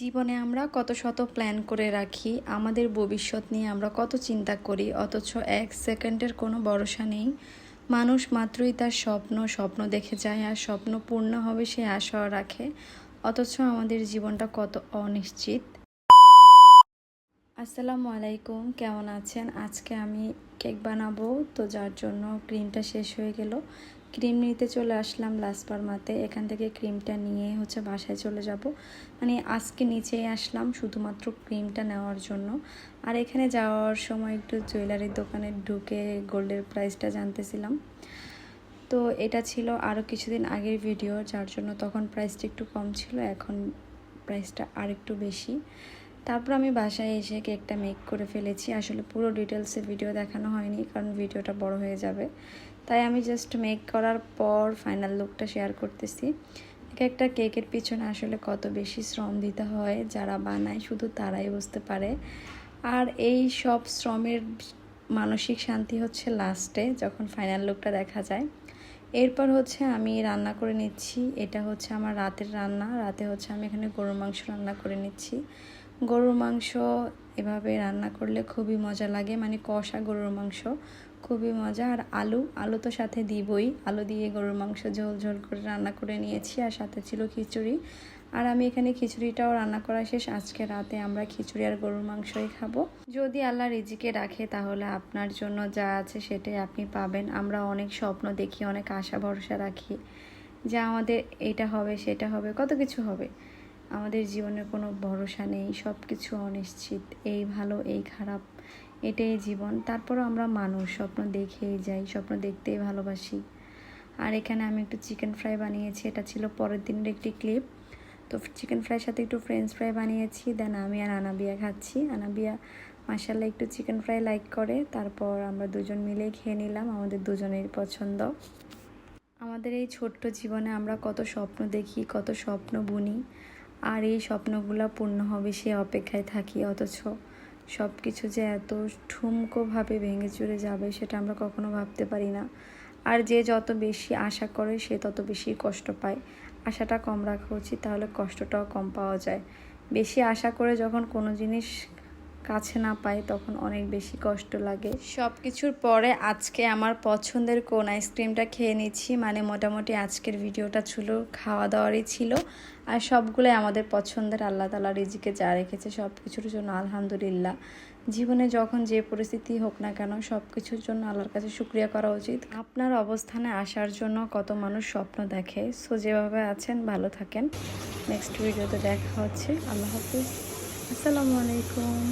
জীবনে আমরা কত শত প্ল্যান করে রাখি, আমাদের ভবিষ্যৎ নিয়ে আমরা কত চিন্তা করি, অথচ এক সেকেন্ডের কোনো ভরসা নেই। মানুষ মাত্রই তার স্বপ্ন স্বপ্ন দেখে যায় আর স্বপ্ন পূর্ণ হবে সে আশা রাখে, অথচ আমাদের জীবনটা কত অনিশ্চিত। আসসালামু আলাইকুম, কেমন আছেন? আজকে আমি কেক বানাবো, তো যার জন্য ক্রিমটা শেষ হয়ে গেল। ক্রিম নিতে চলে আসলাম লাসপারমাতে এখান থেকে ক্রিমটা নিয়ে হচ্ছে বাসায় চলে যাব। মানে আজকে নিচেই আসলাম শুধুমাত্র ক্রিমটা নেওয়ার জন্য। আর এখানে যাওয়ার সময় একটু জুয়েলারির দোকানে ঢুকে গোল্ডের প্রাইসটা জানতেছিলাম। তো এটা ছিল আরও কিছুদিন আগের ভিডিও, যার জন্য তখন প্রাইসটা একটু কম ছিল, এখন প্রাইসটা আর একটু বেশি। তারপর আমি বাসায় এসে কেকটা মেক করে ফেলেছি। আসলে পুরো ডিটেলসে ভিডিও দেখানো হয়নি, কারণ ভিডিওটা বড় হয়ে যাবে। তাই আমি জাস্ট মেক করার পর ফাইনাল লুকটা শেয়ার করতেছি। এক একটা কেকের পিছনে আসলে কত বেশি শ্রম দিতে হয়, যারা বানায় শুধু তারাই বুঝতে পারে। আর এই সব শ্রমের মানসিক শান্তি হচ্ছে লাস্টে যখন ফাইনাল লুকটা দেখা যায়। এরপর হচ্ছে আমি রান্না করে নিচ্ছি। এটা হচ্ছে আমার রাতের রান্না। রাতে হচ্ছে আমি এখানে গরুর মাংস রান্না করে নিচ্ছি। গরুর মাংস এভাবে রান্না করলে খুবই মজা লাগে। মানে কষা গরুর মাংস খুবই মজা। আর আলু আলু তো সাথে দিবই। আলু দিয়ে গরুর মাংস ঝোল ঝোল করে রান্না করে নিয়েছি। আর সাথে ছিল খিচুড়ি। আর আমি এখানে খিচুড়িটাও রান্না করা শেষ। আজকে রাতে আমরা খিচুড়ি আর গরুর মাংসই খাব। যদি আল্লাহ রিজিকে রাখে তাহলে আপনার জন্য যা আছে সেটাই আপনি পাবেন। আমরা অনেক স্বপ্ন দেখি, অনেক আশা ভরসা রাখি যে আমাদের এটা হবে, সেটা হবে, কত কিছু হবে। আমাদের জীবনে কোনো ভরসা নেই সব কিছু অনিশ্চিত, এই ভালো, এই খারাপ, এটাই জীবন। তারপরও আমরা মানুষ, স্বপ্ন দেখেই যাই, স্বপ্ন দেখতেই ভালোবাসি। আর এখানে আমি একটু চিকেন ফ্রাই বানিয়েছি, এটা ছিল পরের দিনের একটি ক্লিপ তো চিকেন ফ্রাইয়ের সাথে একটু ফ্রেঞ্চ ফ্রাই বানিয়েছি দেন আমি আর আনাবিয়া খাচ্ছি। আনাবিয়া মাসাল্লাহ একটু চিকেন ফ্রাই লাইক করে, তারপর আমরা দুজন মিলেই খেয়ে নিলাম, আমাদের দুজনের পছন্দ। আমাদের এই ছোট্ট জীবনে আমরা কত স্বপ্ন দেখি, কত স্বপ্ন বুনি আর এই স্বপ্নগুলো পূর্ণ হবে সে অপেক্ষায় থাকি, অথচ সব কিছু যে এত ঠুমকোভাবে ভেঙে চুরে যাবে সেটা আমরা কখনো ভাবতে পারি না। আর যে যত বেশি আশা করে সে তত বেশি কষ্ট পায়। আশাটা কম রাখা উচিত, তাহলে কষ্টটাও কম পাওয়া যায়। বেশি আশা করে যখন কোনো জিনিস কাছে না পাই তখন অনেক বেশি কষ্ট লাগে। সব কিছুর পরে আজকে আমার পছন্দের কোন আইসক্রিমটা খেয়ে নিচ্ছি। মানে মোটামুটি আজকের ভিডিওটা ছিল খাওয়া দাওয়ারই ছিল। আর সবগুলোই আমাদের পছন্দের, আল্লাহ তালা রিজিকে যা রেখেছে সব কিছুর জন্য আলহামদুলিল্লাহ। জীবনে যখন যে পরিস্থিতি হোক না কেন সব কিছুর জন্য আল্লাহর কাছে শুক্রিয়া করা উচিত। আপনার অবস্থানে আসার জন্য কত মানুষ স্বপ্ন দেখে। সো যেভাবে আছেন, ভালো থাকেন। নেক্সট ভিডিওতে দেখা হচ্ছে। আল্লাহ হাফিজ। আসসালামু আলাইকুম।